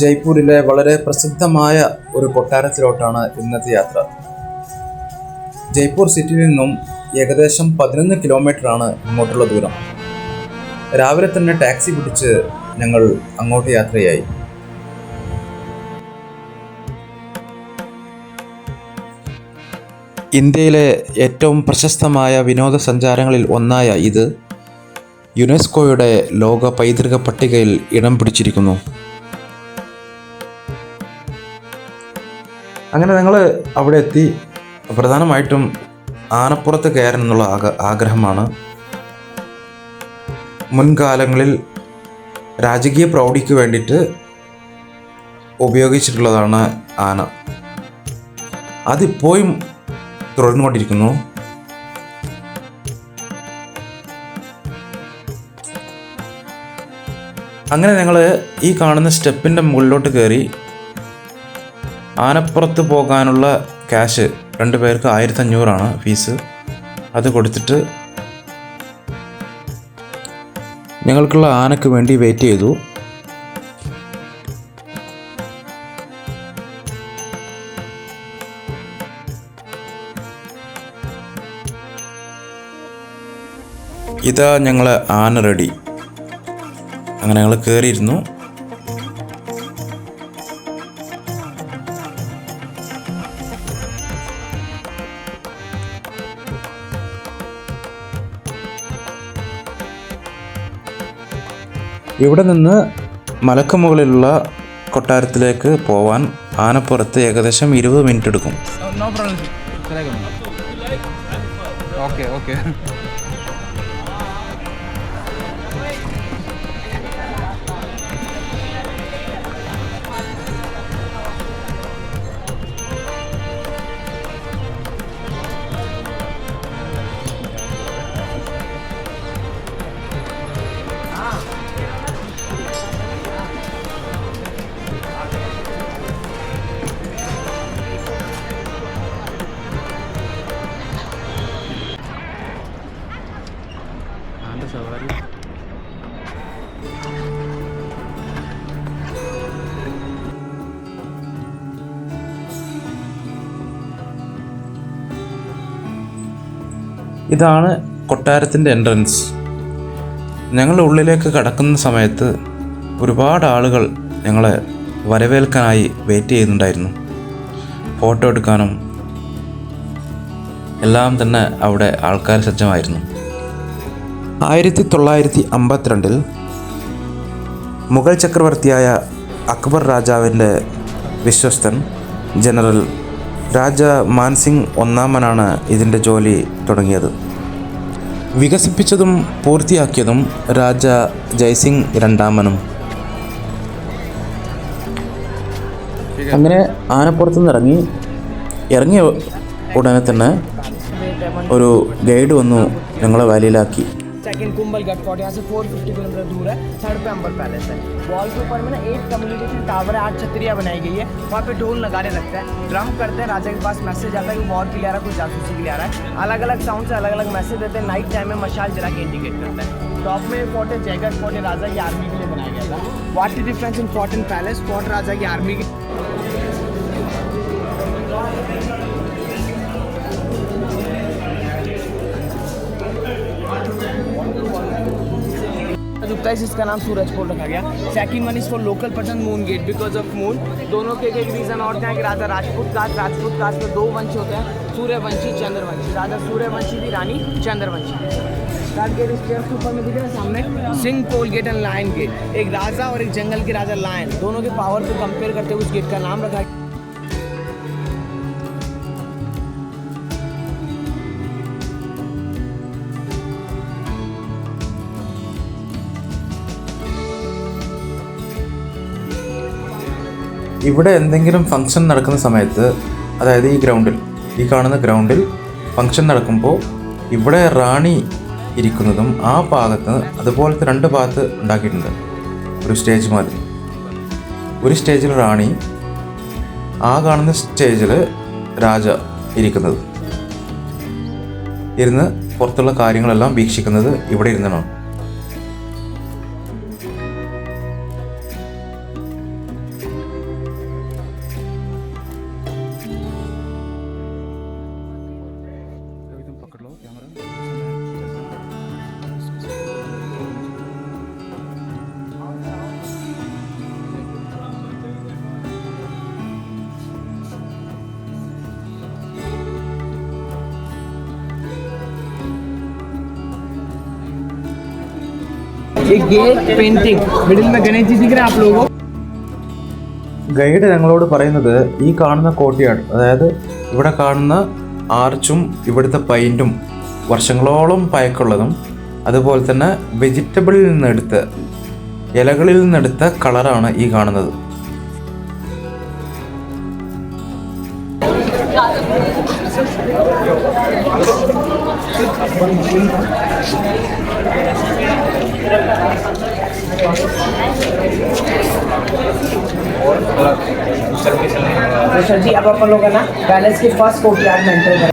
ജയ്പൂരിലെ വളരെ പ്രസിദ്ധമായ ഒരു കൊട്ടാരത്തിലോട്ടാണ് ഇന്നത്തെ യാത്ര. ജയ്പൂർ സിറ്റിയിൽ നിന്നും ഏകദേശം പതിനൊന്ന് കിലോമീറ്ററാണ് ഇങ്ങോട്ടുള്ള ദൂരം. രാവിലെ തന്നെ ടാക്സി പിടിച്ച് ഞങ്ങൾ അങ്ങോട്ട് യാത്രയായി. ഇന്ത്യയിലെ ഏറ്റവും പ്രശസ്തമായ വിനോദസഞ്ചാരങ്ങളിൽ ഒന്നായ ഇത് യുനെസ്കോയുടെ ലോക പൈതൃക പട്ടികയിൽ ഇടം പിടിച്ചിരിക്കുന്നു. അങ്ങനെ ഞങ്ങൾ അവിടെ എത്തി. പ്രധാനമായിട്ടും ആനപ്പുറത്ത് കയറണം എന്നുള്ള ആക ആഗ്രഹമാണ്. മുൻകാലങ്ങളിൽ രാജകീയ പ്രൗഢിക്ക് വേണ്ടിയിട്ട് ഉപയോഗിച്ചിട്ടുള്ളതാണ് ആന. അതിപ്പോഴും തുടർന്നുകൊണ്ടിരിക്കുന്നു. അങ്ങനെ ഞങ്ങൾ ഈ കാണുന്ന സ്റ്റെപ്പിന്റെ മുകളിലോട്ട് കയറി ആനപ്പുറത്ത് പോകാനുള്ള ക്യാഷ് രണ്ട് പേർക്ക് ആയിരത്തി അഞ്ഞൂറാണ് ഫീസ്. അത് കൊടുത്തിട്ട് ഞങ്ങൾക്കുള്ള ആനയ്ക്ക് വേണ്ടി വെയിറ്റ് ചെയ്തു. ഇതാ ഞങ്ങൾ ആന റെഡി അങ്ങനെ ഞങ്ങൾ കയറിയിരുന്നു ഇവിടെ നിന്ന് മലക്ക മുകളിലുള്ള കൊട്ടാരത്തിലേക്ക് പോവാൻ ആനപ്പുറത്ത് ഏകദേശം ഇരുപത് മിനിറ്റ് എടുക്കും. ഓക്കെ ഓക്കെ ഇതാണ് കൊട്ടാരത്തിന്റെ എൻട്രൻസ് ഞങ്ങൾ ഉള്ളിലേക്ക് കടക്കുന്ന സമയത്ത് ഒരുപാട് ആളുകൾ ഞങ്ങളെ വരവേൽക്കാനായി വെയിറ്റ് ചെയ്യുന്നുണ്ടായിരുന്നു. ഫോട്ടോ എടുക്കാനും എല്ലാം തന്നെ അവിടെ ആൾക്കാർ സജ്ജമായിരുന്നു. ആയിരത്തി തൊള്ളായിരത്തി അമ്പത്തിരണ്ടിൽ മുഗൾ ചക്രവർത്തിയായ അക്ബർ രാജാവിന്റെ വിശ്വസ്തൻ ജനറൽ രാജ മാൻസിംഗ് ഒന്നാമനാണ് ഇതിന്റെ ജോലി തുടങ്ങിയത്. വികസിപ്പിച്ചതും പൂർത്തിയാക്കിയതും രാജ ജയ്സിംഗ് രണ്ടാമനും. അങ്ങനെ ആനപ്പുറത്തു നിന്ന് ഇറങ്ങി ഇറങ്ങിയ ഉടനെ തന്നെ ഒരു ഗൈഡ് വന്നു ഞങ്ങളെ വാലിയിലാക്കി. सेकंड कुंभलगढ़ फोर्ट यहाँ से 450 किलोमीटर दूर है थर्ड पे अंबर पैलेस है। वॉल के ऊपर में ना एक कम्युनिकेशन टावर है आठ छतरियाँ बनाई गई है। वहाँ पे ढोल नगाड़े लगते हैं। ड्रम करते हैं, राजा के पास मैसेज आता है कि वॉर के लिए आ रहा है कुछ जासूसी के लिए आ रहा है। अलग अलग साउंड से अलग अलग मैसेज देते हैं नाइट टाइम में मशाल जला के इंडिकेट करता है। टॉप में फोर्ट है जयगढ़ फोर्ट राजा की आर्मी के लिए बनाया गया था। What the difference in fort and palace fort राजा की आर्मी की उगता है इसका नाम सूरज पोल रखा गया। Second one is for local person moon gate because of moon दोनों के एक रीजन और थे। कि राजा राजपूत कास्ट राजपूत कास्ट में दो वंश होते हैं। सूर्यवंशी, चंद्रवंशी। राजा सूर्यवंशी थी रानी चंद्रवंशी। सामने। Singh Pol gate and lion gate एक राजा और एक जंगल के राजा लायन दोनों के पावर को कंपेयर करते हुए उस गेट का नाम रखा ഇവിടെ എന്തെങ്കിലും ഫംഗ്ഷൻ നടക്കുന്ന സമയത്ത് അതായത് ഈ ഗ്രൗണ്ടിൽ ഈ കാണുന്ന ഗ്രൗണ്ടിൽ ഫംഗ്ഷൻ നടക്കുമ്പോൾ ഇവിടെ റാണി ഇരിക്കുന്നതും ആ ഭാഗത്ത് അതുപോലത്തെ രണ്ട് ഭാഗത്ത് ഉണ്ടാക്കിയിട്ടുണ്ട്. ഒരു സ്റ്റേജ് മാതിരി. ഒരു സ്റ്റേജിൽ റാണി ആ കാണുന്ന സ്റ്റേജിൽ രാജ ഇരിക്കുന്നത്. ഇരുന്ന് പുറത്തുള്ള കാര്യങ്ങളെല്ലാം വീക്ഷിക്കുന്നത് ഇവിടെ ഇരുന്നാണ്. ये गेट पेंटिंग मिडिल में गणेश जी दिख रहे हैं आप लोगों को ഗൈഡ് ഞങ്ങളോട് പറയുന്നത് ഈ കാണുന്ന കോട്ടിയാട് അതായത് ഇവിടെ കാണുന്ന ആർച്ചും ഇവിടുത്തെ പൈൻറ്റും വർഷങ്ങളോളം പഴക്കമുള്ളതും അതുപോലെ തന്നെ വെജിറ്റബിളിൽ നിന്നെടുത്ത് ഇലകളിൽ നിന്നെടുത്ത കളറാണ് ഈ കാണുന്നത് तो सर जी अब अपन लोग है ना पैलेस के फर्स्ट कोर्टयार्ड में एंटर करें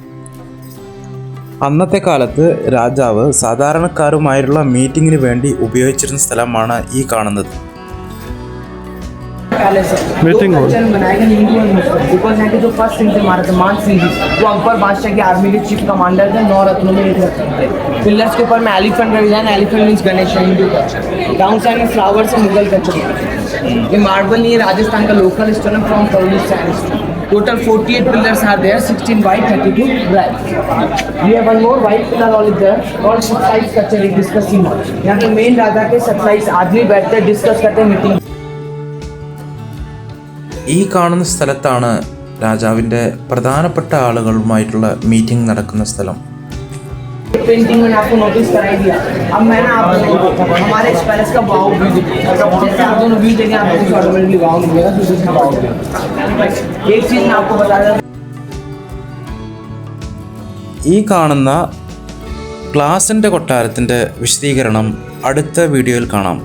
അന്നത്തെ കാലത്ത് രാജാവ് സാധാരണക്കാരുമായുള്ള മീറ്റിങ്ങിന് വേണ്ടി ഉപയോഗിച്ചിരുന്ന സ്ഥലമാണ് ഈ കാണുന്നത് मीटिंग बनाएगा हिंदू और मुस्लिम बिकॉज़ यहाँ के जो फ़र्स्ट सिंह थे हमारे मान सिंह जी वो अकबर बादशाह की आर्मी के चीफ कमांडर थे नौ रत्नों में एक रत्न थे। पिलर्स के ऊपर में elephant design elephant means Ganesh Hindu culture down side में फ्लावर से मुगल कल्चर ये मार्बल राजस्थान का लोकल स्टोन है from Karauli total 48 pillars are there 16 white 32 black we have one more white pillar all is there और 27 कचरे discussing hall यहाँ पे main राजा के 27 आदमी बैठते डिस्कस करते मीटिंग ഈ കാണുന്ന സ്ഥലത്താണ് രാജാവിൻ്റെ പ്രധാനപ്പെട്ട ആളുകളുമായിട്ടുള്ള മീറ്റിംഗ് നടക്കുന്ന സ്ഥലം पेंटिंग मैंने आपको नोटिस कराई दिया अब मैं ना आप हमारे इस पैलेस का वाव व्यू जैसे आप दोनों व्यू देंगे आपको कुछ ऑटोमेटिकली वाव मिलेगा तो दूसरा वाव एक चीज़ मैं आपको बता दें ഈ കാണുന്ന ഗ്ലാസിൻ്റെ കൊട്ടാരത്തിൻ്റെ വിശദീകരണം അടുത്ത വീഡിയോയിൽ കാണാം